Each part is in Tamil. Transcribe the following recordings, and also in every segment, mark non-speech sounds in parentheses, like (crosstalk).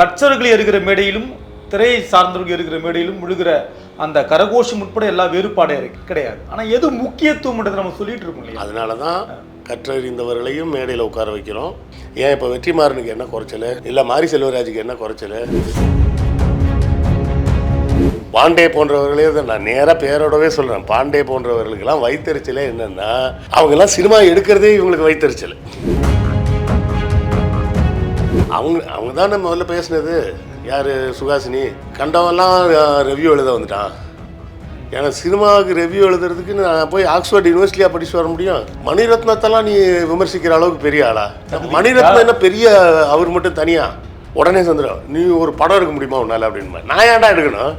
கட்சர்கள் இருக்கிற மேடையிலும் திரையை சார்ந்தவர்கள் இருக்கிற மேடையிலும் விழுகிற அந்த கரகோஷம் உட்பட எல்லா வேறுபாடு இருக்கு கிடையாது. ஆனால் எது முக்கியத்துவம்ன்றதை நம்ம சொல்லிட்டு இருக்கோம் இல்லையா? அதனால தான் கற்றறிந்தவர்களையும் மேடையில் உட்கார வைக்கிறோம். ஏன் இப்போ வெற்றிமாறனுக்கு என்ன குறைச்சல்? இல்லை மாரி செல்வராஜுக்கு என்ன குறைச்சல்? பாண்டே போன்றவர்களே நான் நேராக பேரோடவே சொல்கிறேன் பாண்டே போன்றவர்களுக்கெல்லாம் வைத்தறிச்சலே என்னென்னா அவங்கெல்லாம் சினிமா எடுக்கிறதே இவங்களுக்கு வைத்தறிச்சல். அவங்க அவங்க தானே முதல்ல பேசுனது. யார்? சுகாசினி கண்டவெல்லாம் ரிவ்யூ எழுத வந்துட்டான். ஏன்னா சினிமாவுக்கு ரிவ்யூ எழுதுறதுக்கு நான் போய் ஆக்ஸ்போர்ட் யூனிவர்சிட்டியாக படிச்சு வர முடியும். மணிரத்னத்தெல்லாம் நீ விமர்சிக்கிற அளவுக்கு பெரிய ஆளா? மணிரத்னம் என்ன பெரிய அவர் மட்டும் தனியா? உடனே சந்திரம் நீ ஒரு படம் எடுக்க முடியுமா உன்னால? அப்படின்னு நான் ஏன்டா எடுக்கணும்?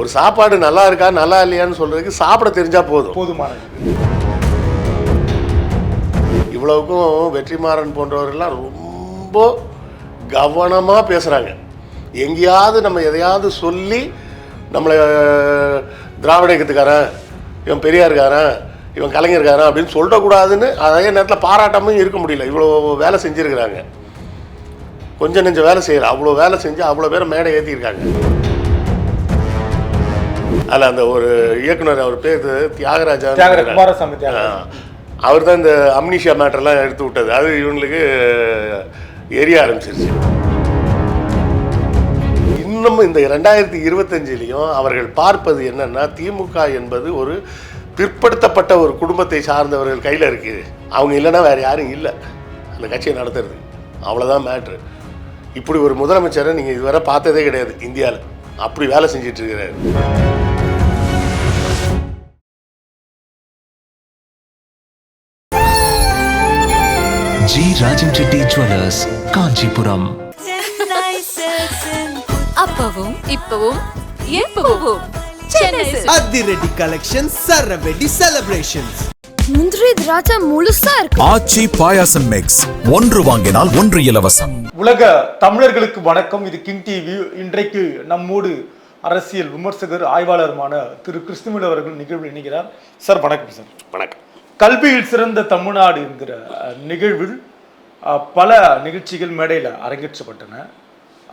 ஒரு சாப்பாடு நல்லா இருக்கா நல்லா இல்லையான்னு சொல்றதுக்கு சாப்பிட தெரிஞ்சா போதும். போதுமானது இவ்வளவுக்கும் வெற்றிமாறன் போன்றவர்கள்லாம் ரொம்ப கவனமாக பேசுகிறாங்க எங்கேயாவது நம்ம எதையாவது சொல்லி நம்மளை திராவிட இயக்கத்துக்காரன் இவன் பெரியாருக்காரன் இவன் கலைஞர்காரன் அப்படின்னு சொல்லக்கூடாதுன்னு அதே நேரத்தில் பாராட்டாமல் இருக்க முடியல. இவ்வளோ வேலை செஞ்சுருக்கிறாங்க. கொஞ்சம் நெஞ்ச வேலை செய்கிற அவ்வளோ வேலை செஞ்சு அவ்வளோ பேரை மேடை ஏற்றிருக்காங்க அதில் அந்த ஒரு இயக்குனர் அவர் பேர் தியாகராஜா. அவர் தான் இந்த அம்னிஷியா மேட்டர்லாம் எடுத்து விட்டது. அது இவங்களுக்கு எரிய ஆரம்பிச்சிருச்சு. இன்னும் இந்த ரெண்டாயிரத்தி இருபத்தஞ்சிலையும் அவர்கள் பார்ப்பது என்னன்னா திமுக என்பது ஒரு பிற்படுத்தப்பட்ட ஒரு குடும்பத்தை சார்ந்தவர்கள் கையில் இருக்குது அவங்க இல்லைன்னா வேற யாரும் இல்லை. அந்த கட்சியை நடத்துறது. அவ்வளோதான் மேட்ரு இப்படி ஒரு முதலமைச்சரை நீங்கள் இதுவரை பார்த்ததே கிடையாது இந்தியாவில் அப்படி வேலை செஞ்சிட்டு ஜி ராஜன் ரெட்டி ஜுவல்லர்ஸ் காஞ்சிபுரம். அப்பவும் இப்பவும் எப்பவும். அதிரடி கலெக்ஷன் சரவெடி செலிப்ரேஷன்ஸ் முந்திரி திராட்சை முழுசா இருக்கு. ஆச்சி பாயாசம் மிக்ஸ் ஒன்று வாங்கினால் ஒன்று இலவசம். உலக தமிழர்களுக்கு வணக்கம். இது கிங் டிவி. இன்றைக்கு நம்மோடு அரசியல் விமர்சகர் ஆய்வாளருமான திரு கிருஷ்ணவேல் அவர்கள் நிகழ்வில் இணைகிறார். சார் வணக்கம் சார். வணக்கம். கல்வியில் சிறந்த தமிழ்நாடு என்கிற நிகழ்வில் பல நிகழ்ச்சிகள் மேடையில் அரங்கேற்றப்பட்டன.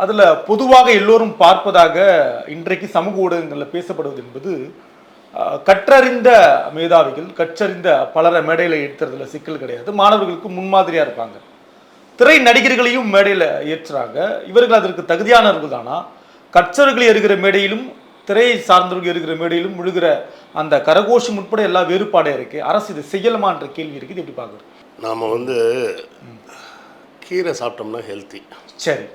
அதில் பொதுவாக எல்லோரும் பார்ப்பதாக இன்றைக்கு சமூக ஊடகங்களில் பேசப்படுவது என்பது கற்றறிந்த மேதாவிகள் கற்றறிந்த பலரை மேடையில் ஏற்றுறதுல சிக்கல் கிடையாது. மாணவர்களுக்கு முன்மாதிரியாக இருப்பாங்க. திரை நடிகர்களையும் மேடையில் ஏற்றுறாங்க. இவர்கள் அதற்கு தகுதியானவர்கள் தானா? கற்றவர்களை இருக்கிற மேடையிலும் திரையை சார்ந்தவர்கள் இருக்கிற மேடையிலும் விழுகிற அந்த கரகோஷம் உட்பட எல்லா வேறுபாடு இருக்கு. அரசு இது செய்யலாமான்ற கேள்வி இருக்குது. எப்படி பார்க்குறது நாம் வந்து கீரை சாப்பிட்டோம்னா ஹெல்த்தி சரி.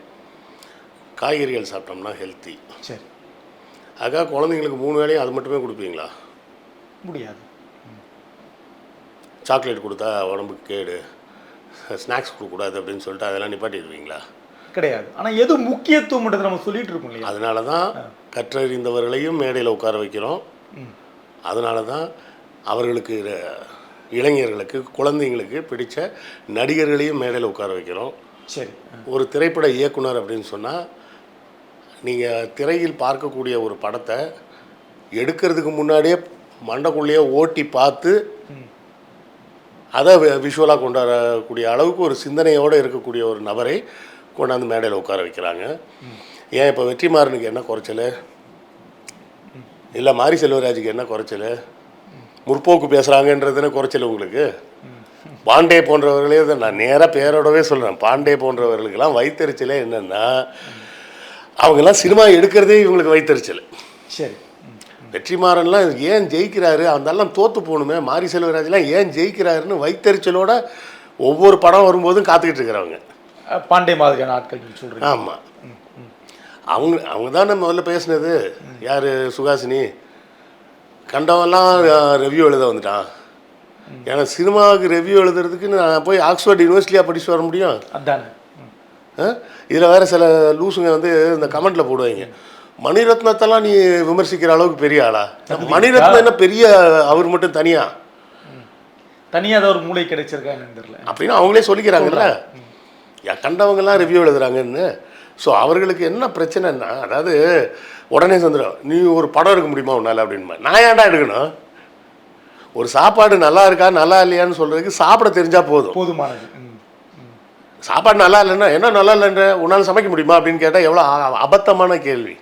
காய்கறிகள் சாப்பிட்டோம்னா ஹெல்த்தி சரி. அதுக்காக குழந்தைங்களுக்கு மூணு வேளையும் அது மட்டுமே கொடுப்பீங்களா? முடியாது. சாக்லேட் கொடுத்தா உடம்புக்கு கேடு. ஸ்நாக்ஸ் கொடுக்கக்கூடாது அப்படின்னு சொல்லிட்டு அதெல்லாம் நிப்பாட்டிடுவீங்களா? கிடையாது. ஆனா எது முக்கியத்துவம்ன்றதை நம்ம சொல்லிட்டு இருக்கோம் அதனால தான் கற்றறிந்தவர்களையும் மேடையில் உட்கார வைக்கிறோம். அதனால தான் அவர்களுக்கு இளைஞர்களுக்கு குழந்தைங்களுக்கு பிடிச்ச நடிகர்களையும் மேடையில் உட்கார வைக்கிறோம். சரி. ஒரு திரைப்பட இயக்குனர் அப்படின்னு சொன்னால் நீங்கள் திரையில் பார்க்கக்கூடிய ஒரு படத்தை எடுக்கிறதுக்கு முன்னாடியே மண்டக்குள்ளேயே ஓட்டி பார்த்து அதை விஷுவலாக கொண்டாடக்கூடிய அளவுக்கு ஒரு சிந்தனையோடு இருக்கக்கூடிய ஒரு நபரை கொண்டாந்து மேடையில் உட்கார வைக்கிறாங்க. ஏன் இப்போ வெற்றிமாறனுக்கு என்ன குறைச்சல்? இல்லை மாரி செல்வராஜுக்கு என்ன குறைச்சல்? முற்போக்கு பேசுகிறாங்கன்றதுன்னு குறைச்சல் உங்களுக்கு? பாண்டே போன்றவர்களே தான் நான் நேராக பேரோடவே சொல்கிறேன் பாண்டே போன்றவர்களுக்கெல்லாம் வைத்தறிச்சலே என்னென்னா அவங்கெல்லாம் சினிமா எடுக்கிறதே இவங்களுக்கு வைத்தறிச்சல். சரி. வெற்றிமாறன்லாம் ஏன் ஜெயிக்கிறாரு? அதெல்லாம் தோத்து போகணுமே. மாரி செல்வராஜ்லாம் ஏன் ஜெயிக்கிறாருன்னு வைத்தறிச்சலோட ஒவ்வொரு படம் வரும்போதும் காத்துக்கிட்டு இருக்கிறவங்க. பாண்டே மாதிரியான ஆட்கள் சொல்றீங்க. ஆமாம் அவங்க அவங்க தானே முதல்ல பேசுனது. யார்? சுகாசினி. கண்டவெல்லாம் ரிவ்யூ எழுத வந்துட்டான். ஏன்னா சினிமாவுக்கு ரிவ்யூ எழுதுறதுக்கு நான் போய் ஆக்ஸ்போர்ட் யூனிவர்சிட்டியாக படிச்சு வர முடியும். அதானே. இதில் வேற சில லூசுங்க வந்து இந்த கமெண்ட்ல போடுவாங்க. மணிரத்னத்தெல்லாம் நீ விமர்சிக்கிற அளவுக்கு பெரிய ஆளா? மணிரத்னம் என்ன பெரிய அவர் மட்டும் தனியா? தனியா ஏதாவது ஒரு மூளை கிடைச்சிருக்கா என்னன்னு தெரியல. அப்படின்னு அவங்களே சொல்லிக்கிறாங்கல்ல. கண்டவங்கெல்லாம் ரிவ்யூ எழுதுறாங்கன்னு. ஸோ அவர்களுக்கு என்ன பிரச்சனைன்னா அதாவது உடனே சந்திரம் நீ ஒரு படம் எடுக்க முடியுமா உன்னால? அப்படின்னு நான் ஏன்டா எடுக்கணும்? ஒரு சாப்பாடு நல்லா இருக்கா நல்லா இல்லையான்னு சொல்றதுக்கு சாப்பிட தெரிஞ்சா போதும். போதுமானது. சாப்பாடு நல்லா இல்லைன்னா என்ன நல்லா இல்லைன்ற உன்னால் சமைக்க முடியுமா? அப்படின்னு கேட்டால் எவ்வளோ அபத்தமான கேள்வி.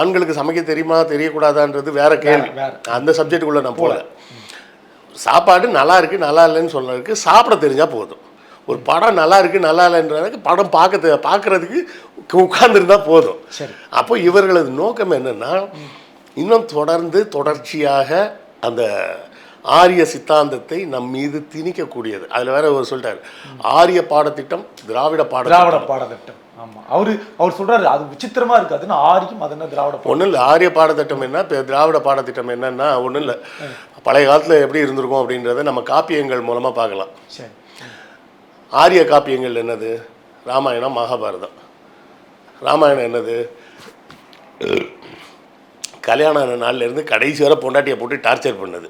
ஆண்களுக்கு சமைக்க தெரியுமா தெரியக்கூடாதான்றது வேற கேள்வி. அந்த சப்ஜெக்டுக்குள்ளே நான் போகல சாப்பாடு நல்லா இருக்கு நல்லா இல்லைன்னு சொன்னதுக்கு சாப்பிட தெரிஞ்சா போதும். ஒரு படம் நல்லா இருக்கு நல்லா இல்லைன்றதுக்கு படம் பார்க்க தெ- பார்க்கறதுக்கு உட்கார்ந்துருந்தா போதும். சரி. அப்போ இவர்களது நோக்கம் என்னன்னா இன்னும் தொடர்ந்து தொடர்ச்சியாக அந்த ஆரிய சித்தாந்தத்தை நம் மீது திணிக்கக்கூடியது. அதில் வேற ஒரு சொல்லிட்டாரு ஆரிய பாடத்திட்டம் திராவிட திராவிட பாடத்திட்டம். பாடத்திட்டம் ஆமா. அவரு அவர் சொல்றாரு அது விசித்திரமா இருக்கு அதுன்னு ஆரியும் அது என்ன திராவிட ஒன்றும் இல்லை ஆரிய பாடத்திட்டம் என்ன இப்போ திராவிட பாடத்திட்டம் என்னன்னா ஒன்றும் இல்லை பழைய காலத்தில் எப்படி இருந்திருக்கும் அப்படின்றத நம்ம காப்பியங்கள் மூலமாக பார்க்கலாம். சரி. ஆரிய காப்பியங்கள் என்னது? ராமாயணம் மகாபாரதம். ராமாயணம் என்னது? கல்யாணம் ஆன நாள்ல இருந்து கடைசி வரை பொண்டாட்டியை போட்டு டார்ச்சர் பண்ணது.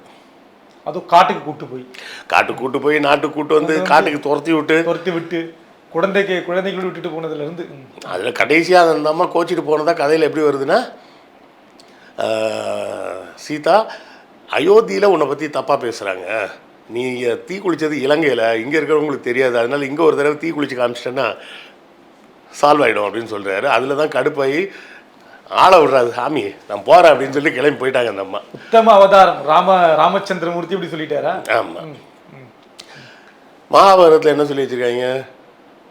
அதுவும் காட்டுக்கு கூட்டு போய். காட்டுக்கு கூட்டு போய் நாட்டுக்கு கூட்டு வந்து காட்டுக்கு துரத்தி விட்டு. துரத்தி விட்டு குழந்தைக்கு குழந்தைகளோட விட்டுட்டு போனதுல இருந்து. ம், அதில் கடைசியாக அந்த அம்மா கோச்சிட்டு போனதா கதையில் எப்படி வருதுன்னா சீதா அயோத்தியில் உன்னை பற்றி தப்பாக பேசுகிறாங்க நீ தீ குளித்தது இலங்கையில் இங்கே இருக்கிறவங்களுக்கு தெரியாது. அதனால இங்கே ஒரு தடவை தீ குளிச்சு காமிச்சிட்டேன்னா சால்வ் ஆகிடும் அப்படின்னு சொல்கிறாரு அதில் தான் கடுப்பாகி ஆளை விட்றாரு சாமி நான் போகிறேன் அப்படின்னு சொல்லி கிளம்பி போயிட்டாங்க அந்த அம்மா. உத்தம அவதாரம் ராம ராமச்சந்திரமூர்த்தி இப்படி சொல்லிட்டாரா? ஆமாம் மகாபாரதத்தில் என்ன சொல்லி வச்சுருக்காங்க?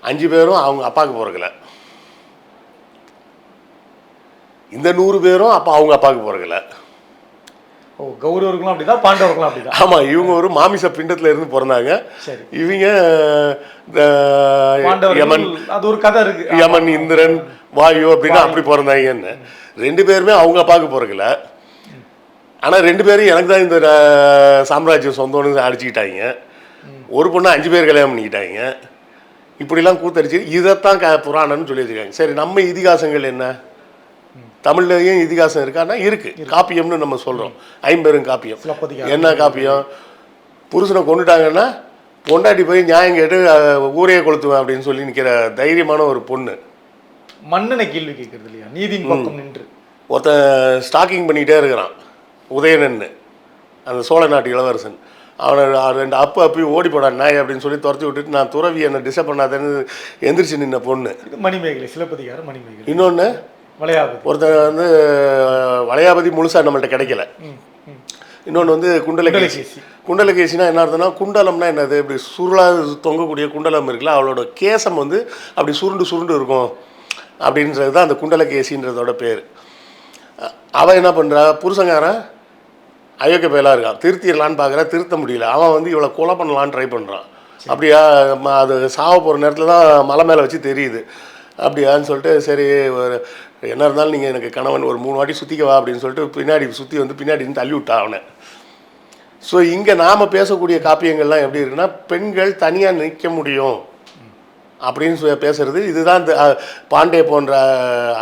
அஞ்சு பேரும் அவங்க அப்பாவுக்கு பிறக்கல இந்த நூறு பேரும் அப்பா அவங்க அப்பாவுக்கு பிறக்கல ஓ கௌரவர்களும் அப்படிதான் பாண்டவர்களும் அப்படிதான். ஆமாம் இவங்க ஒரு மாமிச பிண்டத்தில் இருந்து பிறந்தாங்க. சரி. இவங்க யமன் அது ஒரு கதை இருக்கு. யமன் இந்திரன் வாயு அப்படின்னு அப்படி பிறந்தாங்கன்னு ரெண்டு பேருமே அவங்க அப்பாவுக்கு பிறக்கல. ஆனால் ரெண்டு பேரும் எனக்கு தான் இந்த சாம்ராஜ்யம் சொந்தம்னு அடிச்சுக்கிட்டாங்க. ஒரு பொண்ணு அஞ்சு பேர் கல்யாணம் பண்ணிக்கிட்டாங்க. இப்படிலாம் கூத்தடிச்சு இதைத்தான் க புராணம்னு சொல்லி வச்சுருக்காங்க சரி நம்ம இதிகாசங்கள் என்ன? தமிழ்லையும் இதிகாசம் இருக்கான்னா இருக்கு. காப்பியம்னு நம்ம சொல்கிறோம் ஐம்பெரும் காப்பியம். என்ன காப்பியம்? புருஷனை கொண்டுட்டாங்கன்னா பொண்டாட்டி போய் நியாயம் கேட்டு ஊரையே கொளுத்துவேன் அப்படின்னு சொல்லி நிற்கிற தைரியமான ஒரு பொண்ணு. மன்னனை கேள்வி கேட்கறது இல்லையா? நீதியின் பக்கம் நின்று. ஒருத்தன் ஸ்டாக்கிங் பண்ணிக்கிட்டே இருக்கிறான். உதயணன்னு. அந்த சோழ நாட்டு இளவரசன். அவனை ரெண்டு அப்பு அப்பி ஓடி போடா நாய் அப்படின்னு சொல்லி துரத்தி விட்டுட்டு நான் துறவி என்னை டிஸ்டர்ப் பண்ணாதேன்னு எந்திரிச்சு நின்ன பொண்ணு. இது மணிமேகலை சிலப்பதிகாரம் மணிமேகலை. இன்னொன்று வளையாபதி. ஒருத்தன் வந்து வளையாபதி முழுசாக நம்மள்ட்ட கிடைக்கல. இன்னொன்று வந்து குண்டலகேசி. குண்டலகேசி. குண்டலகேசினா என்ன அர்த்தம்னா குண்டலம்னா என்னது? இப்படி சுருளா தொங்கக்கூடிய குண்டலம் இருக்குல்ல அவளோட கேசம் வந்து அப்படி சுருண்டு சுருண்டு இருக்கும். அப்படின்றது தான் அந்த குண்டலகேசின்றதோட பேர். அவன் என்ன பண்ணுறா புருஷங்காரன் அயோக்கிய பயலாக இருக்கான் திருத்திடலான்னு பார்க்குறா திருத்த முடியல. அவன் வந்து இவளை கொலை பண்ணலான்னு ட்ரை பண்ணுறான் அப்படியா அது சாவ போகிற நேரத்தில் தான் மலை மேலே வச்சு தெரியுது. அப்படியான்னு சொல்லிட்டு சரி ஒரு என்ன இருந்தாலும் நீங்கள் எனக்கு கணவன் ஒரு மூணு வாட்டி சுற்றிக்க வா அப்படின்னு சொல்லிட்டு பின்னாடி சுற்றி வந்து பின்னாடி தள்ளி விட்டா அவனை. ஸோ இங்கே நாம் பேசக்கூடிய காப்பியங்கள்லாம் எப்படி இருக்குன்னா பெண்கள் தனியாக நிற்க முடியும் அப்படின்னு சொல்லி பேசுறது. இதுதான் இந்த பாண்டே போன்ற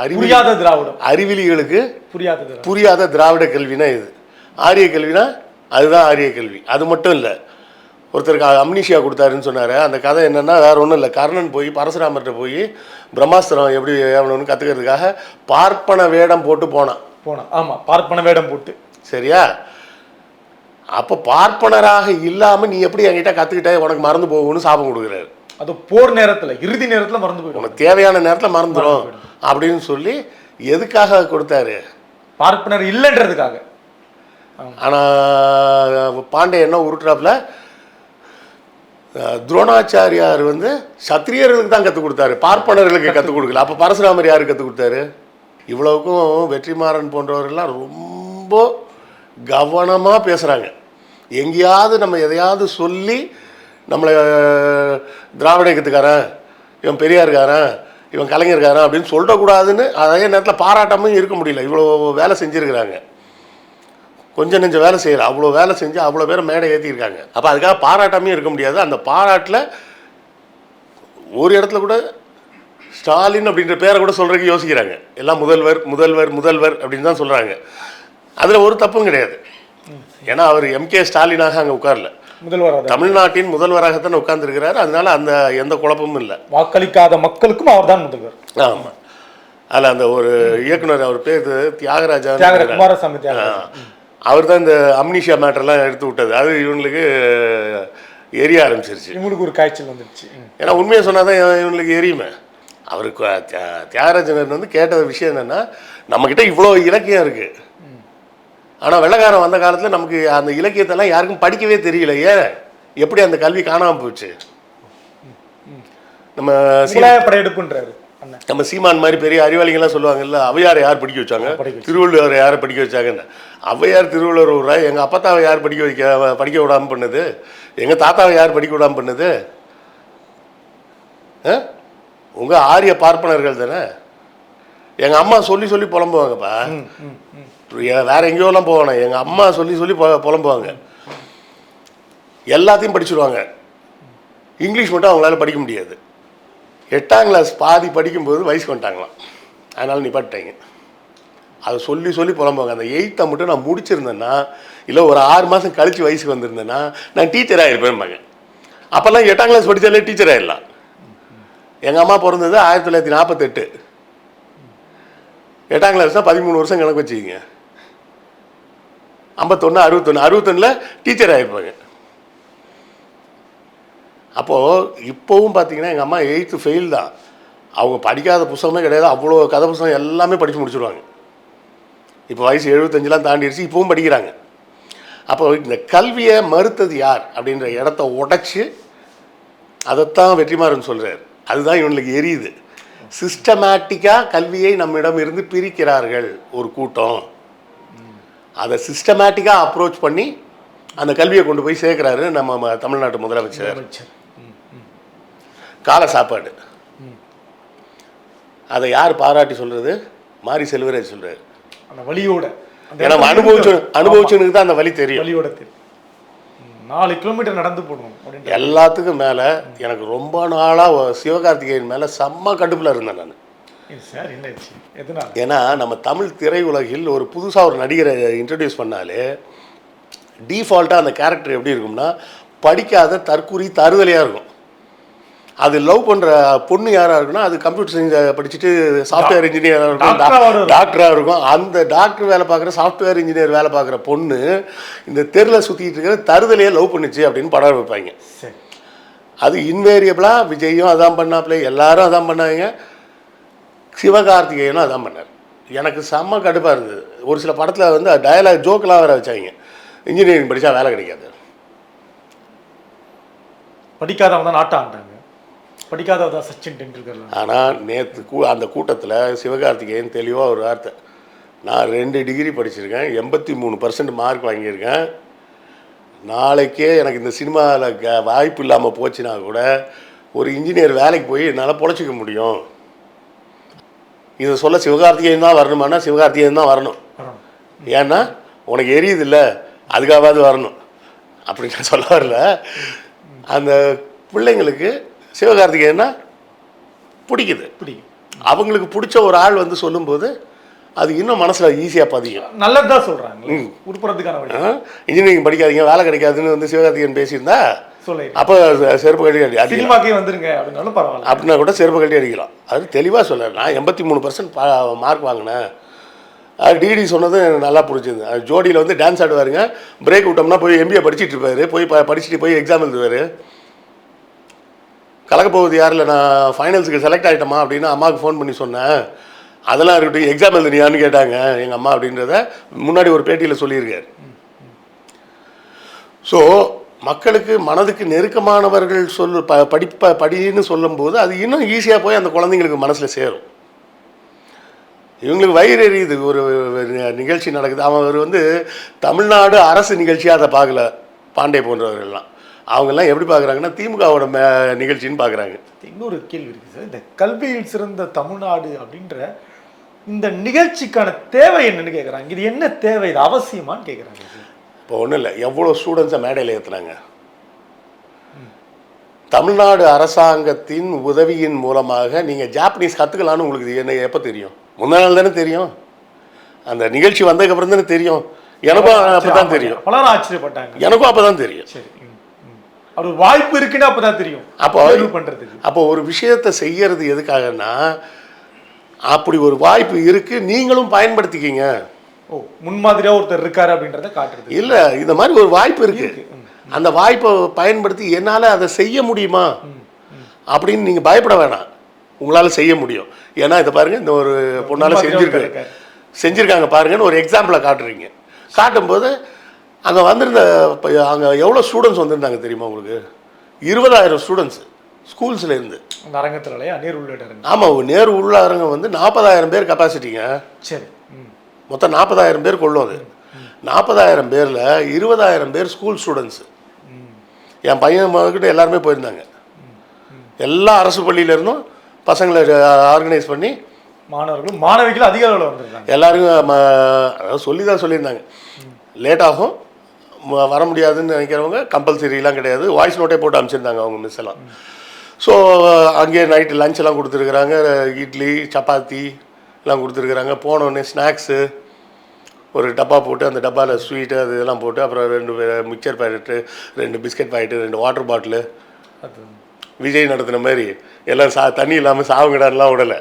அறிவியல் புரியாத திராவிடம். அறிவிலிகளுக்கு புரியாத புரியாத திராவிட கல்வினா இது. ஆரிய கல்வினா அதுதான் ஆரிய கல்வி. அது மட்டும் இல்லை. ஒருத்தருக்கு அம்னிஷியா கொடுத்தாருன்னு சொன்னார். அந்த கதை என்னென்னா வேற ஒன்றும் இல்லை. கர்ணன் போய் பரசுராமர்கிட்ட போய் பிரம்மாஸ்திரம் எப்படி ஏவணும்னு கற்றுக்கிறதுக்காக பார்ப்பன வேடம் போட்டு போனான். போனா ஆமா பார்ப்பன வேடம் போட்டு. சரியா? அப்போ பார்ப்பனராக இல்லாமல் நீ எப்படி என்கிட்ட கற்றுக்கிட்ட உனக்கு மறந்து போகும்னு சாபம் கொடுக்குறாரு. அது போர் நேரத்துல இறுதி நேரத்துல மறந்து போயிடும். உனக்கு தேவையான நேரத்தில் மறந்துடும் அப்படின்னு சொல்லி எதுக்காக கொடுத்தாரு? பார்ப்பனர் இல்லைன்றதுக்காக. ஆனால் பாண்டே என்ன உருட்டுறாப்புல? துரோணாச்சாரியார் வந்து சத்திரியர்களுக்கு தான் கற்றுக் கொடுத்தாரு. பார்ப்பனர்களுக்கு (laughs) கற்றுக் கொடுக்கல. அப்போ பரசுராமர் யாருக்கு கற்றுக் கொடுத்தாரு? இவ்வளவுக்கும் வெற்றிமாறன் போன்றவர்கள்லாம் ரொம்ப கவனமாக பேசுகிறாங்க எங்கேயாவது நம்ம எதையாவது சொல்லி நம்மளை திராவிட இயக்கத்துக்காரன் இவன் பெரியாருக்காரன் இவன் கலைஞர்காரன் அப்படின்னு சொல்லக்கூடாதுன்னு அதே நேரத்தில் பாராட்டாமல் இருக்க முடியல. இவ்வளோ வேலை செஞ்சுருக்கிறாங்க. கொஞ்சம் நெஞ்ச வேலை செய்யற அவ்வளோ வேலை செஞ்சு அவ்வளோ பேரை மேடை ஏற்றிருக்காங்க அப்போ அதுக்காக பாராட்டாமே இருக்க முடியாது. அந்த பாராட்டில் ஒரு இடத்துல கூட ஸ்டாலின் அப்படின்ற பேரை கூட சொல்கிறதுக்கு யோசிக்கிறாங்க. எல்லாம் முதல்வர் முதல்வர் முதல்வர் அப்படின்னு தான் சொல்கிறாங்க அதில் ஒரு தப்பும் கிடையாது. ஏன்னா அவர் எம்கே ஸ்டாலினாக அங்கே உட்காரல. முதல்வர் தமிழ்நாட்டின் முதல்வராகத்தான் உட்கார்ந்துருக்கிறாரு. அதனால அந்த எந்த குழப்பமும் இல்லை. வாக்களிக்காத மக்களுக்கும் அவர்தான் முதல்வர். ஆமாம் அதில் அந்த ஒரு இயக்குனர் அவர் பேர் தியாகராஜா தியாகர குமாரசாமி அவர் தான் இந்த அம்னிஷியா மேட்டர்லாம் எடுத்து விட்டது. அது இவங்களுக்கு எரிய ஆரம்பிச்சிருச்சு. இவங்களுக்கு ஒரு காய்ச்சல் வந்துடுச்சு ம். ஏன்னா உண்மையை சொன்னால் தான் இவங்களுக்கு எரியுமே. அவருக்கு தியா- தியாகராஜன் வந்து கேட்ட விஷயம் என்னென்னா நம்மக்கிட்ட இவ்வளோ இலக்கியம் இருக்குது ஆனால் வெள்ளைக்காரன் வந்த காலத்தில் நமக்கு அந்த இலக்கியத்தெல்லாம் யாருக்கும் படிக்கவே தெரியல. ஏன்? எப்படி அந்த கல்வி காணாமல் போச்சு? நம்ம சீ- முகலாய படையெடுப்புன்றாரு நம்ம சீமான் மாதிரி பெரிய அறிவாளிகள்லாம் சொல்லுவாங்கல்ல ஔவையாரை யார் படிக்க வச்சாங்க. திருவள்ளுவரை யார் படிக்க வச்சாங்கன்னு. ஔவையார் திருவள்ளுவர் விட்றா எங்கள் அப்பத்தாவை யார் படிக்க வைக்க படிக்க விடாமல் பண்ணது? எங்கள் தாத்தாவை யார் படிக்க விடாமல் பண்ணது? உங்கள் ஆரிய பார்ப்பனர்கள் தானே? எங்கள் அம்மா சொல்லி சொல்லி புலம்புவாங்கப்பா. வேற எங்கேயோலாம் போவானே எங்கள் அம்மா சொல்லி சொல்லி புலம்புவாங்க. எல்லாத்தையும் படிச்சிருவாங்க. இங்கிலீஷ் மட்டும் அவங்களால படிக்க முடியாது. எட்டாம் கிளாஸ் பாதி படிக்கும்போது வயசுக்கு வந்துட்டாங்களாம். அதனால் நிப்பாட்டிட்டாங்க. அதை சொல்லி சொல்லி புலம்புவாங்க. அந்த எயித்தை மட்டும் நான் முடிச்சிருந்தேன்னா இல்லை ஒரு ஆறு மாதம் கழித்து வயசுக்கு வந்திருந்தேன்னா நான் டீச்சராக இருப்பேன்பாங்க அப்போல்லாம் எட்டாம் கிளாஸ் படித்தாலே டீச்சர் ஆகிடலாம் எங்கள் அம்மா பிறந்தது ஆயிரத்தி தொள்ளாயிரத்தி நாற்பத்தெட்டு எட்டாம் கிளாஸ்னால் பதிமூணு வருஷம் கணக்கு வச்சுக்கிங்க. ஐம்பத்தொன்று அறுபத்தொன்று அறுபத்தொன்னில் டீச்சர் ஆகிருப்பாங்க அப்போது இப்போவும் பார்த்தீங்கன்னா எங்கள் அம்மா எயித்து ஃபெயில் தான். அவங்க படிக்காத புத்தகமே கிடையாது. அவ்வளோ கதை புத்தகம் எல்லாமே படித்து முடிச்சுடுவாங்க இப்போ வயசு எழுபத்தஞ்செலாம் தாண்டிடுச்சு இப்போவும் படிக்கிறாங்க. அப்போ இந்த கல்வியை மறுத்தது யார் அப்படின்ற இடத்த உடைச்சு அதைத்தான் வெற்றிமாறன் சொல்கிறார் அதுதான் இவனுக்கு எரியுது. சிஸ்டமேட்டிக்காக கல்வியை நம்மிடம் இருந்து பிரிக்கிறார்கள் ஒரு கூட்டம். அதை சிஸ்டமேட்டிக்காக அப்ரோச் பண்ணி அந்த கல்வியை கொண்டு போய் சேர்க்குறாரு நம்ம தமிழ்நாட்டு முதலமைச்சர். காலை சாப்பாடு. அதை யார் பாராட்டி சொல்றது? மாரி செல்வராஜ் சொல்றாரு. அந்த வலியோட. அந்த ஏன்னா அனுபவிச்சு. அனுபவிச்சவனுக்கு தான் அந்த வலி தெரியும். ம், நாலு கிலோமீட்டர் நடந்து அப்படின்ற எல்லாத்துக்கும் மேலே எனக்கு ரொம்ப நாளாக சிவகார்த்திகேயன் மேலே செம்ம கடுப்பில் இருந்தேன் நான். சார் என்னாச்சு எதனால? ஏன்னா நம்ம தமிழ் திரையுலகில் ஒரு புதுசாக ஒரு நடிகரை இன்ட்ரடியூஸ் பண்ணாலே டீஃபால்ட்டாக அந்த கேரக்டர் எப்படி இருக்கும்னா படிக்காத தற்குறி தருதலையாக இருக்கும். அது லவ் பண்ணுற பொண்ணு யாராக இருக்குன்னா அது கம்ப்யூட்டர் சயின்ஸ் படிச்சுட்டு சாஃப்ட்வேர் இன்ஜினியராக இருக்கும். டாக்டராக இருக்கும். அந்த டாக்டர் வேலை பார்க்குற சாஃப்ட்வேர் இன்ஜினியர் வேலை பார்க்குற பொண்ணு இந்த தெருவில் சுற்றிட்டு இருக்கிற தருதலையே லவ் பண்ணுச்சு அப்படின்னு படம் வைப்பாங்க. சரி. அது இன்வேரியபிளாக விஜயும் அதான் பண்ணாப்ல எல்லாரும் அதான் பண்ணாங்க. சிவகார்த்திகேயனும் அதான் பண்ணார். எனக்கு செம்ம கடுப்பாக இருந்தது. ஒரு சில படத்தில் வந்து டயலாக் ஜோக்கெலாம் வேற வச்சாங்க. இன்ஜினியரிங் படித்தா வேலை கிடைக்காது. படிக்காதவங்க தான் நாட்டம் படிக்காதவங்க தான் சச்சின் டெண்டுல்கர்? ஆனால் நேற்று கூ அந்த கூட்டத்தில் சிவகார்த்திகேயன் தெளிவாக ஒரு வார்த்தை. நான் ரெண்டு டிகிரி படிச்சிருக்கேன் எண்பத்தி மூணு பர்சன்ட் மார்க் வாங்கியிருக்கேன். நாளைக்கே எனக்கு இந்த சினிமாவில் க வாய்ப்பு இல்லாமல் போச்சுன்னா கூட ஒரு இன்ஜினியர் வேலைக்கு போய் என்னால் பொழைச்சிக்க முடியும். இதை சொல்ல சிவகார்த்திகேயன் தான் வரணுமானா சிவகார்த்திகேயன் தான் வரணும். ஏன்னா உனக்கு எரியுது இல்லை அதுக்காவது வரணும். அப்படி நான் சொல்ல வரல. அந்த பிள்ளைங்களுக்கு சிவகார்த்திகேயன்னா பிடிக்குது. பிடிக்கும். அவங்களுக்கு பிடிச்ச ஒரு ஆள் வந்து சொல்லும்போது அது இன்னும் மனசில் ஈஸியாக பதியும். நல்லதுதான் சொல்றாங்க உருப்புறதுக்கான வழி. இன்ஜினியரிங் படிக்காதீங்க வேலை கிடைக்காதுன்னு வந்து சிவகார்த்திகேயன் பேசியிருந்தா அப்போ செருப்பு கட்டி அடி சினிமாக்கே வந்துருங்க அப்படின்னாலும் பரவாயில்ல. அப்படின்னா கூட செருப்பு கட்டி அடிக்கலாம். அது தெளிவாக சொல்ல நான் எண்பத்தி மூணு பர்சன்ட் மார்க் வாங்கினேன். அது டிடி சொன்னது நல்லா பிடிச்சது அது ஜோடியில் வந்து டான்ஸ் ஆடுவாருங்க. பிரேக் விட்டோம்னா போய் எம்பிஏ படிச்சிட்டு இருப்பாரு. போய் படிச்சுட்டு போய் எக்ஸாம் எழுதுவார். கலக்கப்போகுது யாரில் நான் ஃபைனல்ஸுக்கு செலக்ட் ஆகிட்டோமா அப்படின்னு அம்மாவுக்கு ஃபோன் பண்ணி சொன்னேன். அதெல்லாம் இருக்கட்டும் எக்ஸாம் எழுதுனியான்னு கேட்டாங்க எங்கள் அம்மா அப்படின்றத முன்னாடி ஒரு பேட்டியில் சொல்லியிருக்காரு. ஸோ மக்களுக்கு மனதுக்கு நெருக்கமானவர்கள் சொல்லு ப படிப்ப படின்னு சொல்லும்போது அது இன்னும் ஈஸியாக போய் அந்த குழந்தைங்களுக்கு மனசில் சேரும். இவங்களுக்கு வயிறு எரியுது. ஒரு நிகழ்ச்சி நடக்குது. அவன் அவர் வந்து தமிழ்நாடு அரசு நிகழ்ச்சியாக அதை பார்க்கல. பாண்டே போன்றவர்கள்லாம் அவங்கெல்லாம் எப்படி பார்க்குறாங்கன்னா திமுகவோட மே நிகழ்ச்சின்னு பார்க்குறாங்க. இன்னொரு கேள்வி இருக்கு சார். இந்த கல்வியில் சிறந்த தமிழ்நாடு அப்படின்ற இந்த நிகழ்ச்சிக்கான தேவை என்னன்னு கேக்குறாங்க. இது என்ன தேவை? இது அவசியமான்னு கேக்குறாங்க சார். இப்போ ஒன்றும் இல்லை. எவ்வளோ ஸ்டூடெண்ட்ஸை மேடையில் ஏற்றுனாங்க தமிழ்நாடு அரசாங்கத்தின் உதவியின் மூலமாக நீங்கள் ஜாப்பனீஸ் கற்றுக்கலான்னு உங்களுக்கு என்ன எப்போ தெரியும்? முந்தா நாள் தானே தெரியும்? அந்த நிகழ்ச்சி வந்ததுக்கப்புறம் தானே தெரியும். எனக்கும் அப்போ தான் தெரியும். பலரும் ஆச்சரியப்பட்டாங்க எனக்கும் அப்போ தான் தெரியும். சரி ஒரு வாய்ப்பு இருக்குன்னு அப்பதான் தெரியும். அப்போ பண்றதுக்கு. அப்போ ஒரு விஷயத்தை செய்யறது எதுக்காகன்னா அப்படி ஒரு வாய்ப்பு இருக்கு நீங்களும் பயன்படுத்திக்கிங்க. ஓ முன்மாதிரியா ஒருத்தர் இருக்காரு அப்படின்றத காட்டுறது இல்லை இந்த மாதிரி ஒரு வாய்ப்பு இருக்கு. அந்த வாய்ப்பை பயன்படுத்தி என்னால் அதை செய்ய முடியுமா? அப்படின்னு நீங்கள் பயப்பட வேணாம். உங்களால் செய்ய முடியும். ஏன்னா இதை பாருங்க இந்த ஒரு பொண்ணால் இருக்காரு. செஞ்சிருக்காங்க பாருங்கன்னு ஒரு எக்ஸாம்பிளை காட்டுறீங்க. காட்டும்போது அங்கே வந்திருந்த அங்கே எவ்வளோ ஸ்டூடெண்ட்ஸ் வந்திருந்தாங்க தெரியுமா உங்களுக்கு? இருபதாயிரம் ஸ்டூடெண்ட்ஸ் ஸ்கூல்ஸில் இருந்து. அந்த அரங்கத்துல இல்லையா நீர் உள்ளிட்ட அரங்கம். ஆமாம் நேரு உள்ளாரங்க வந்து நாற்பதாயிரம் பேர் கெப்பாசிட்டிங்க சரி. மொத்தம் நாற்பதாயிரம் பேர் கொள்ளும் அது. நாற்பதாயிரம் பேரில் இருபதாயிரம் பேர் ஸ்கூல் ஸ்டூடெண்ட்ஸு என் பையன் மகக்கிட்ட எல்லாருமே போயிருந்தாங்க. எல்லா அரசு பள்ளியிலேருந்தும் பசங்களை ஆர்கனைஸ் பண்ணி மாணவர்களும் மாணவிகளும் அதிக அளவில் எல்லாருக்கும் அதாவது சொல்லி தான் சொல்லியிருந்தாங்க லேட் ஆகும். வர முடியாதுன்னு நினைக்கிறவங்க கம்பல்சரிலாம் கிடையாது. வாய்ஸ் நோட்டே போட்டு அனுப்பிச்சிருந்தாங்க அவங்க மிஸ் எல்லாம். ஸோ அங்கேயே நைட்டு லஞ்ச் எல்லாம் கொடுத்துருக்குறாங்க. இட்லி சப்பாத்தி எல்லாம் கொடுத்துருக்குறாங்க. போனோடனே ஸ்நாக்ஸு ஒரு டப்பா போட்டு அந்த டப்பாவில் ஸ்வீட்டு அது இதெல்லாம் போட்டு அப்புறம் ரெண்டு மிக்சர் பாக்கெட்டு ரெண்டு பிஸ்கட் பாக்கெட்டு ரெண்டு வாட்டர் பாட்டிலு அது விஜய் நடத்தின மாதிரி எல்லாம் சா தண்ணி இல்லாமல் சாவுங்கடான்லாம் விடலை.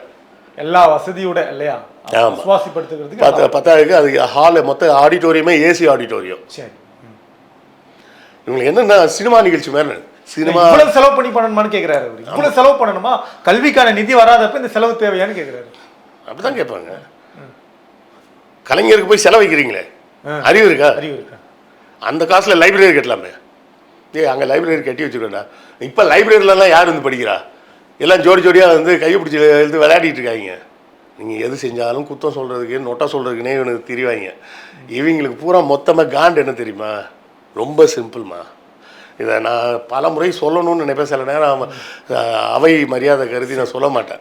எல்லா வசதியோட இல்லையா? ஆமா. சுவாசிப்படுத்துக்கிறதுக்கு பத்து பத்தாயிரக்கு அது ஹாலு மொத்த ஆடிட்டோரியமே ஏசி ஆடிட்டோரியம் சரி. இவங்களுக்கு என்னென்ன சினிமா நிகழ்ச்சி மாதிரி சினிமா இவ்வளவு செலவு பண்ணி பண்ணணுமான்னு கேக்குறாரு அவரு. இவ்வளவு செலவு பண்ணணுமா? கல்விக்கான நிதி வராதப்ப இந்த செலவு தேவையான்னு கேக்குறாரு. அப்படிதான் கேட்பாங்க. கலைஞருக்கு போய் செலவைக்கிறீங்களே. அறிவு இருக்கா? அறிவு இருக்கா? அந்த காசில் லைப்ரரி கட்டலாமே. ஏய் அங்கே லைப்ரரி கட்டி வச்சுக்கோண்டா இப்போ லைப்ரரியிலலாம் யார் வந்து படிக்கிறா? எல்லாம் ஜோடி ஜோடியாக வந்து கையை பிடிச்சி எழுந்து விளையாடிட்டு இருக்காங்க. நீங்கள் எது செஞ்சாலும் குத்தம் சொல்கிறதுக்கு நொட்டா சொல்கிறதுக்குனே இவனுக்கு தெரிவாங்க. இவங்களுக்கு பூரா மொத்தமாக காண்டு என்ன தெரியுமா? ரொம்ப சிம்பிள்மா. இதை நான் பல முறை சொல்லணும்னு நினைப்பேன். சில நேரம் அவை மரியாதை கருதி நான் சொல்ல மாட்டேன்.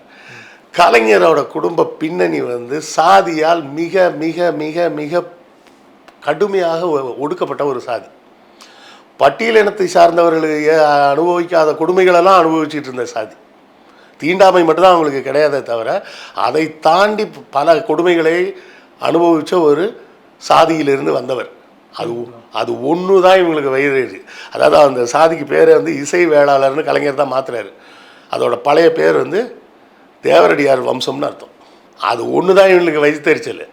கலைஞரோட குடும்ப பின்னணி வந்து சாதியால் மிக மிக மிக மிக கடுமையாக ஒ- ஒடுக்கப்பட்ட ஒரு சாதி. பட்டியலினத்தை சார்ந்தவர்களுக்கு அனுபவிக்காத கொடுமைகளெல்லாம் அனுபவிச்சுட்டு இருந்த சாதி. தீண்டாமை மட்டும்தான் அவங்களுக்கு கிடையாதே தவிர அதை தாண்டி பல கொடுமைகளை அனுபவித்த ஒரு சாதியிலிருந்து வந்தவர். அது அது ஒன்று தான் இவங்களுக்கு வயிறு அதாவது அந்த சாதிக்கு பேரை வந்து இசை வேளாளர்னு கலைஞர் தான் மாத்துறாரு. அதோட பழைய பேர் வந்து தேவரடியார் வம்சம்னு அர்த்தம். அது ஒன்று தான் இவங்களுக்கு வயிற்றுச்சல்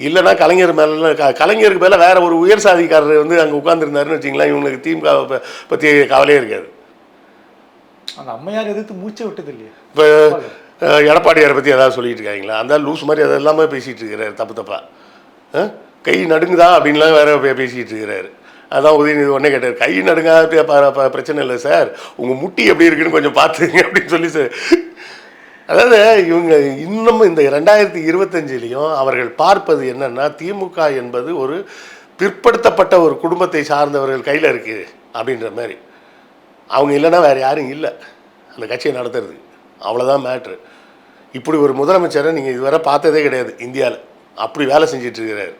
இல்லைன்னா கலைஞர் மேலே க கலைஞருக்கு மேலே வேற ஒரு உயர் சாதிக்காரர் வந்து அங்கே உட்காந்துருந்தாருன்னு வச்சிங்களேன் இவங்களுக்கு திமுக பற்றி கவலையே இருக்காது. அந்த அம்மையார் எதிர்த்து மூச்சை விட்டது இல்லையா? இப்போ எடப்பாடியாரை பற்றி ஏதாவது சொல்லிட்டு இருக்காங்களா? அந்த லூஸ் மாதிரி அது எல்லாமே பேசிகிட்டு இருக்கிறாரு தப்பு தப்பா. அஹ்? கை நடுங்குதா அப்படின்லாம் வேற பே- பேசிட்டு இருக்கிறாரு. அதான் உதயநிதி உடனே கேட்டார் கை நடுங்காத பிரச்சனை இல்லை சார். உங்கள் முட்டி எப்படி இருக்குன்னு கொஞ்சம் பார்த்துங்க அப்படின்னு சொல்லி சார். அதாவது இவங்க இன்னும் இந்த ரெண்டாயிரத்தி இருபத்தஞ்சிலையும் அவர்கள் பார்ப்பது என்னன்னா திமுக என்பது ஒரு பிற்படுத்தப்பட்ட ஒரு குடும்பத்தை சார்ந்தவர்கள் கையில் இருக்குது அப்படின்ற மாதிரி. அவங்க இல்லைன்னா வேறு யாரும் இல்லை. அந்த கட்சியை நடத்துறது. அவ்வளோதான் மேட்ரு இப்படி ஒரு முதலமைச்சரை நீங்கள் இதுவரை பார்த்ததே கிடையாது இந்தியாவில் அப்படி வேலை செஞ்சுட்டு இருக்கிறாரு.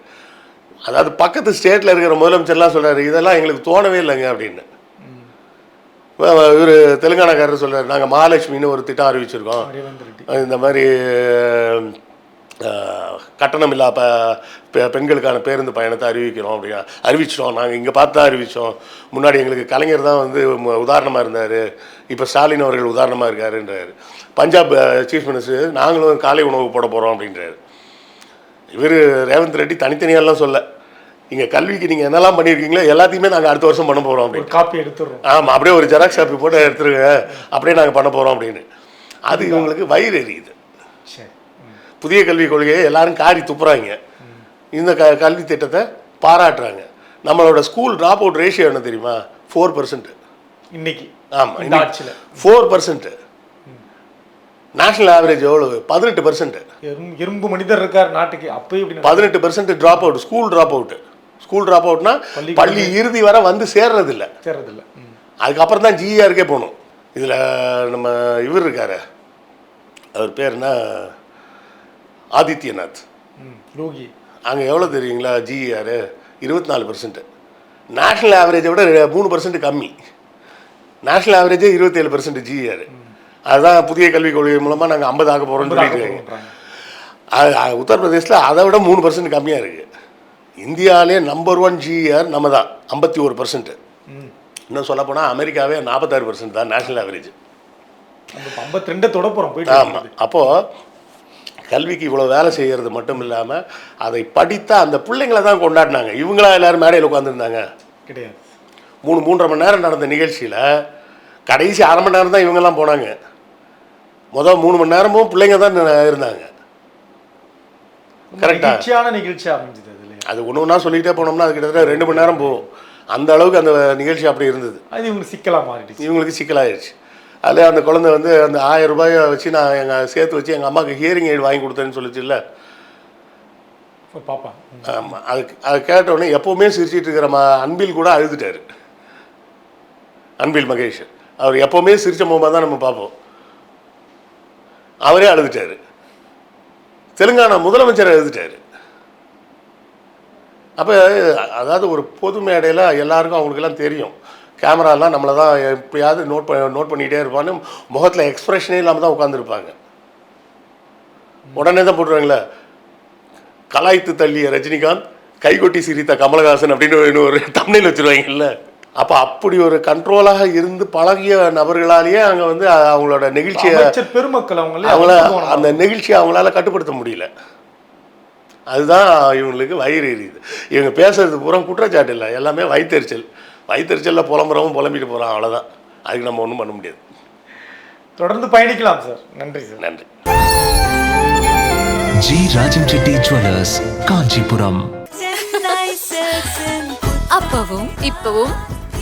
அதாவது பக்கத்து ஸ்டேட்டில் இருக்கிற முதலமைச்சர்லாம் சொல்கிறாரு இதெல்லாம் எங்களுக்கு தோணவே இல்லைங்க அப்படின்னு. இவர் தெலுங்கானாக்காரர் சொல்கிறார் நாங்கள் மகாலட்சுமின்னு ஒரு திட்டம் அறிவிச்சிருக்கோம். இந்த மாதிரி கட்டணம் இல்லா பெண்களுக்கான பேருந்து பயணத்தை அறிவிக்கிறோம் அப்படின்னா அறிவிச்சிட்டோம். நாங்கள் இங்கே பார்த்து தான் அறிவித்தோம் முன்னாடி எங்களுக்கு கலைஞர் தான் வந்து உதாரணமாக இருந்தார். இப்போ ஸ்டாலின் அவர்கள் உதாரணமாக இருக்காருன்றாரு. பஞ்சாப் சீஃப் மினிஸ்டர் நாங்களும் காலை உணவு போட போகிறோம் அப்படின்றாரு. இவர் ரேவந்த் ரெட்டி தனித்தனியாலாம் சொல்ல இங்கே கல்விக்கு நீங்கள் என்னெல்லாம் பண்ணியிருக்கீங்களோ எல்லாத்தையுமே நாங்கள் அடுத்த வருஷம் பண்ண போகிறோம் அப்படின்னு. காப்பி எடுத்துடுறோம். ஆமாம் அப்படியே ஒரு ஜெராக்ஸ் காப்பி போட்டு எடுத்துருங்க அப்படியே நாங்கள் பண்ண போகிறோம் அப்படின்னு. அது இவங்களுக்கு வயிறு எரியுது. புதிய கல்விக் கொள்கையை எல்லாரும் காரி துப்புறாங்க. இந்த க கல்வி திட்டத்தை பாராட்டுறாங்க. நம்மளோட ஸ்கூல் ட்ராப் அவுட் ரேஷியோ என்ன தெரியுமா? ஃபோர் பர்சன்ட் இன்னைக்கு. ஆமாம் ஃபோர் பர்சன்ட் நேஷனல் ஆவரேஜ் எவ்வளவு? பதினெட்டு பர்சன்ட் எறும்பு- இரும்பு மனிதர் இருக்கார் நாட்டுக்கு. இப்படி நடக்குது. பதினெட்டு percent drop out school drop out school drop அவுட்னா பள்ளி இறுதி வரை வந்து சேர்றதில்ல. சேர்றதில்ல. அதுக்கப்புறம் தான் ஜிஆருக்கே போகணும். இதில் நம்ம இவர் இருக்காரு. அவர் பேர் என்ன? ஆதித்யநாத். லோகி அங்கே எவ்வளோ தெரியுங்களா ஜிஆர் இருபத்தி நாலு பர்சன்ட் நேஷ்னல் ஆவரேஜை விட மூணு பர்சன்ட் கம்மி. நேஷ்னல் ஆவரேஜே இருபத்தேழு பர்சன்ட் ஜிஆர் அதுதான் புதிய கல்விக் கொள்கை மூலமாக நாங்கள் ஐம்பது ஆக போகிறோம்னு சொல்லிட்டு. அது உத்தரப்பிரதேசில் அதை விட மூணு பர்சன்ட் கம்மியாக இருக்குது இந்தியாவிலே நம்பர் ஒன் ஜிஆர் நம்ம தான் ஐம்பத்தி ஒரு பர்சன்ட் ம். இன்னும் சொல்லப்போனால் அமெரிக்காவே நாற்பத்தாறு பர்சன்ட் தான் நேஷனல் ஆவரேஜ் ஐம்பத்தி ரெண்டு தொட ஆமாம். அப்போது கல்விக்கு இவ்வளோ வேலை செய்கிறது மட்டும் இல்லாமல் அதை படித்தா அந்த பிள்ளைங்கள தான் கொண்டாடினாங்க. இவங்களா எல்லாரும் மேடையில் உட்காந்துருந்தாங்க கிடையாது. மூணு மூன்றரை மணி நேரம் நடந்த நிகழ்ச்சியில் கடைசி அரை மணி நேரம் தான் இவங்கெல்லாம் போனாங்க. முதல் மூணு மணி நேரமும் பிள்ளைங்க தான் இருந்தாங்க. கரெக்டா மகிழ்ச்சியான நிகழ்ச்சி அமைஞ்சது அது ஒன்று ஒன்றா சொல்லிக்கிட்டே போனோம்னா அது கிட்டத்தட்ட ரெண்டு மணி நேரம் போகும். அந்த அளவுக்கு அந்த நிகழ்ச்சி அப்படி இருந்தது. அது இவங்களுக்கு சிக்கலா மாறிடுச்சு. இவங்களுக்கு சிக்கலாயிருச்சு. அதில் அந்த குழந்தை வந்து அந்த ஆயிரம் ரூபாயை வச்சு நான் எங்கள் சேர்த்து வச்சு எங்கள் அம்மாவுக்கு ஹியரிங் எய்டு வாங்கி கொடுத்தேன்னு சொல்லிச்சுல்ல? பாப்பா. ஆமாம் அது அது கேட்டவுடனே எப்போவுமே சிரிச்சிட்டு இருக்கிற ம அன்பில் கூட அழுதுட்டாரு. அன்பில் மகேஷ். அவர் எப்போவுமே சிரிச்ச முகமாக தான் நம்ம பார்ப்போம். அவரே அழுதுட்டாரு. தெலுங்கானா முதலமைச்சர் எழுதிட்டார் அப்போ அதாவது ஒரு பொது மேடையில் எல்லாருக்கும் அவங்களுக்கெல்லாம் தெரியும். கேமராலாம் நம்மளை தான் எப்படியாவது நோட் பண்ண நோட் பண்ணிகிட்டே இருப்பான்னு முகத்தில் எக்ஸ்ப்ரெஷனே இல்லாமல் தான் உட்காந்துருப்பாங்க உடனே தான் போட்டுருவாங்களே கலாய்த்து தள்ளிய ரஜினிகாந்த் கைகொட்டி சிரித்த கமலஹாசன் அப்படின்னு ஒரு- இன்னொரு (laughs) தமிழில் வச்சுருவாங்கல்ல. அப்போ அப்படி ஒரு கண்ட்ரோலாக இருந்து பழகிய நபர்களாலேயே அங்கே வந்து அவங்களோட நிகழ்ச்சியை பெருமக்கள் அவங்களே அவங்கள அந்த நிகழ்ச்சியை அவங்களால கட்டுப்படுத்த முடியல. அதுதான் இவங்களுக்கு வயிறு எரியுது. இவங்க பேசுறது பூரா குற்றச்சாட்டு இல்லை. எல்லாமே வயிற்றுச்சல் வயிற்றுச்சலில் புலம்புறவும் புலம்பிட்டு போகிறான் அவ்வளோதான் அதுக்கு நம்ம ஒன்றும் பண்ண முடியாது. தொடர்ந்து பயணிக்கலாம் சார். நன்றி சார். நன்றி. G Rajam Chetty jewellers Kanchipuram. அப்பவும் இப்பவும்